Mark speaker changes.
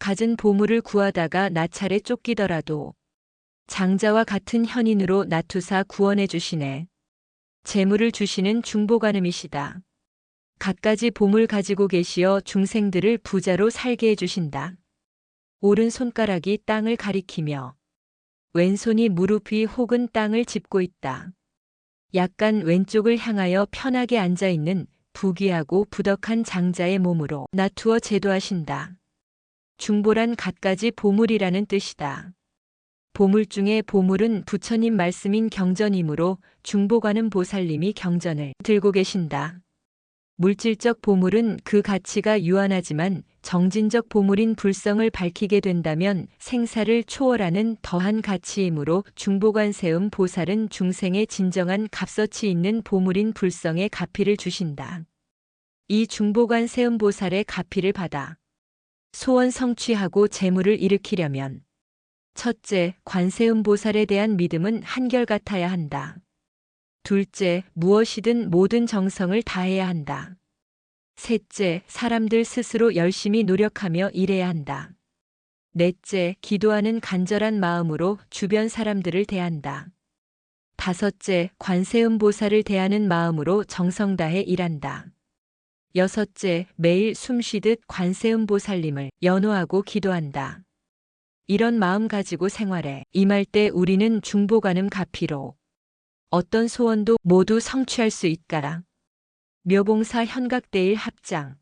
Speaker 1: 갖은 보물을 구하다가 나찰에 쫓기더라도 장자와 같은 현인으로 나투사 구원해 주시네. 재물을 주시는 중보관음이시다. 갖가지 보물 가지고 계시어 중생들을 부자로 살게 해주신다. 오른 손가락이 땅을 가리키며 왼손이 무릎 위 혹은 땅을 짚고 있다. 약간 왼쪽을 향하여 편하게 앉아 있는 부귀하고 부덕한 장자의 몸으로 나투어 제도하신다. 중보란 갖가지 보물이라는 뜻이다. 보물 중에 보물은 부처님 말씀인 경전이므로 중보가는 보살님이 경전을 들고 계신다. 물질적 보물은 그 가치가 유한하지만 정진적 보물인 불성을 밝히게 된다면 생사를 초월하는 더한 가치이므로 중보관 세음 보살은 중생의 진정한 값어치 있는 보물인 불성에 가피를 주신다. 이 중보관 세음 보살의 가피를 받아 소원 성취하고 재물을 일으키려면 첫째, 관세음 보살에 대한 믿음은 한결같아야 한다. 둘째, 무엇이든 모든 정성을 다해야 한다. 셋째, 사람들 스스로 열심히 노력하며 일해야 한다. 넷째, 기도하는 간절한 마음으로 주변 사람들을 대한다. 다섯째, 관세음 보살을 대하는 마음으로 정성 다해 일한다. 여섯째, 매일 숨쉬듯 관세음 보살님을 연호하고 기도한다. 이런 마음 가지고 생활에 임할 때 우리는 중보가는 가피로 어떤 소원도 모두 성취할 수 있까라. 묘봉사 현각대일 합장